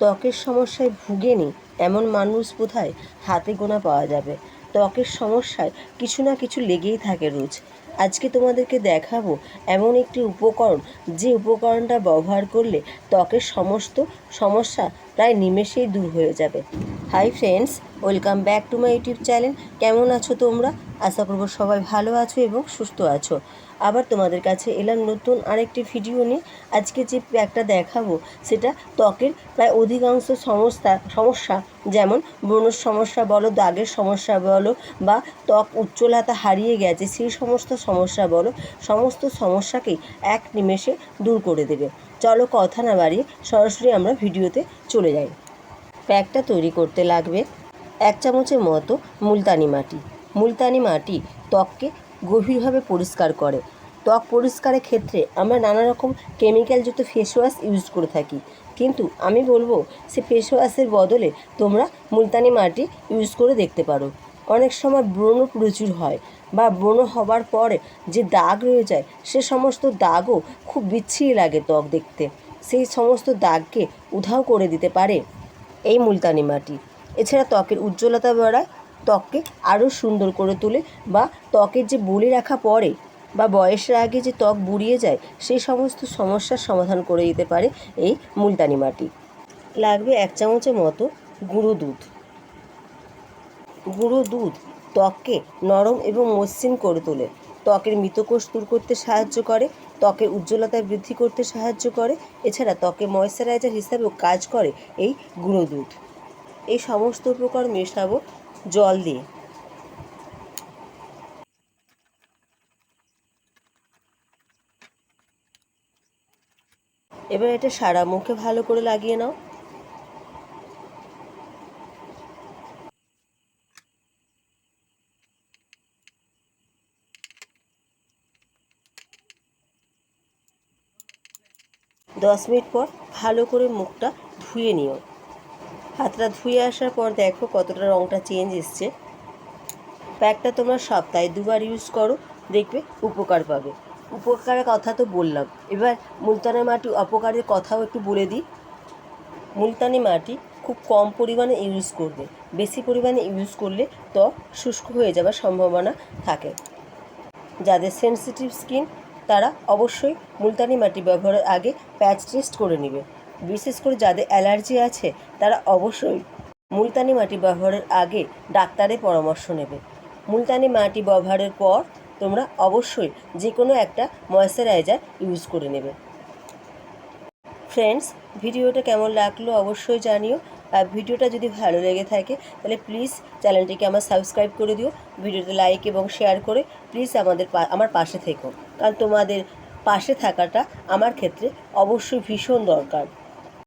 ত্বকের সমস্যায় ভুগেনি, এমন মানুষ বোধহয় হাতে গোনা পাওয়া যাবে। ত্বকের সমস্যায় কিছু না কিছু লেগেই থাকে রোজ। আজকে তোমাদেরকে দেখাবো এমন একটি উপকরণ, যে উপকরণটা ব্যবহার করলে ত্বকের সমস্ত সমস্যা প্রায় নিমেষেই দূর হয়ে যাবে। Hi friends welcome back to my YouTube channel কেমন আছো তোমরা? আশা করব সবাই ভালো আছো এবং সুস্থ আছো। আবার তোমাদের কাছে এলাম নতুন আরেকটি ভিডিও নিয়ে। আজকে যে প্যাকটা দেখাবো, সেটা ত্বকের প্রায় অধিকাংশ সমস্যা সমস্যা, যেমন ব্রণর সমস্যা বলো, দাগের সমস্যা বলো, বা ত্বক উজ্জ্বলতা হারিয়ে গেছে, সেই সমস্ত সমস্যা বলো, সমস্ত সমস্যাকেই এক নিমেষে দূর করে দেবে। চলো কথা না বাড়িয়ে সরাসরি আমরা ভিডিওতে চলে যাই। প্যাকটা তৈরি করতে লাগবে এক চামচের মতো মুলতানি মাটি। মুলতানি মাটি ত্বককে গভীরভাবে পরিষ্কার করে। ত্বক পরিষ্কারের ক্ষেত্রে আমরা নানা রকম কেমিক্যালযুক্ত ফেস ওয়াশ ইউজ করে থাকি। কিন্তু আমি বলব, সে ফেস ওয়াশের বদলে তোমরা মুলতানি মাটি ইউজ করে দেখতে পারো। অনেক সময় ব্রণ প্রচুর হয় বা ব্রণ হবার পরে যে দাগ রয়ে যায়, সে সমস্ত দাগও খুব বিচ্ছিরি লাগে ত্বক দেখতে। সেই সমস্ত দাগকে উধাও করে দিতে পারে এই মুলতানি মাটি। এছাড়া ত্বকের উজ্জ্বলতা বাড়ায় ত্বককে আরও সুন্দর করে তোলে বা ত্বকের যে বলে রাখা পড়ে বা বয়সের আগে যে ত্বক বুড়িয়ে যায় সেই সমস্ত সমস্যার সমাধান করে দিতে পারে এই মুলতানি মাটি। লাগবে এক চামচের মতো গুঁড়ো দুধ। গুঁড়ো দুধ ত্বককে নরম এবং মসৃণ করে তোলে। ত্বকের মৃতকোষ দূর করতে সাহায্য করে ত্বকের উজ্জ্বলতা বৃদ্ধি করতে সাহায্য করে। এছাড়া ত্বকে ময়শ্চারাইজার হিসাবেও কাজ করে এই গুঁড়ো দুধ। এই সমস্ত উপকরণ মেশাবো জল দিয়ে। এবার এটা সারা মুখে ভালো করে লাগিয়ে নাও। দশ মিনিট পর ভালো করে মুখটা ধুয়ে নিও। হাতটা ধুয়ে আসার পর দেখো কতটা রঙটা চেঞ্জ এসছে। প্যাকটা তোমরা সপ্তাহে দুবার ইউজ করো, দেখবে উপকার পাবে। উপকারের কথা তো বললাম। এবার মুলতানি মাটি অপকারের কথাও একটু বলে দিই। মুলতানি মাটি খুব কম পরিমাণে ইউজ করবে। বেশি পরিমাণে ইউজ করলে ত্বক শুষ্ক হয়ে যাওয়ার সম্ভাবনা থাকে। যাদের সেন্সিটিভ স্কিন তারা অবশ্যই মুলতানি মাটি ব্যবহারের আগে প্যাচ টেস্ট করে নেবে। বিশেষ করে যাদের অ্যালার্জি আছে, তারা অবশ্যই মুলতানি মাটি ব্যবহারের আগে ডাক্তারের পরামর্শ নেবে। মুলতানি মাটি ব্যবহারের পর তোমরা অবশ্যই যে কোনো একটা ময়শ্চারাইজার ইউজ করে নেবে। ফ্রেন্ডস, ভিডিওটা কেমন লাগল অবশ্যই জানিও। আর ভিডিওটা যদি ভালো লেগে থাকে, তাহলে প্লিজ চ্যানেলটিকে আমার সাবস্ক্রাইব করে দিও। ভিডিওতে লাইক এবং শেয়ার করে প্লিজ আমাদের আমার পাশে থেকো। কারণ তোমাদের পাশে থাকাটা আমার ক্ষেত্রে অবশ্যই ভীষণ দরকার।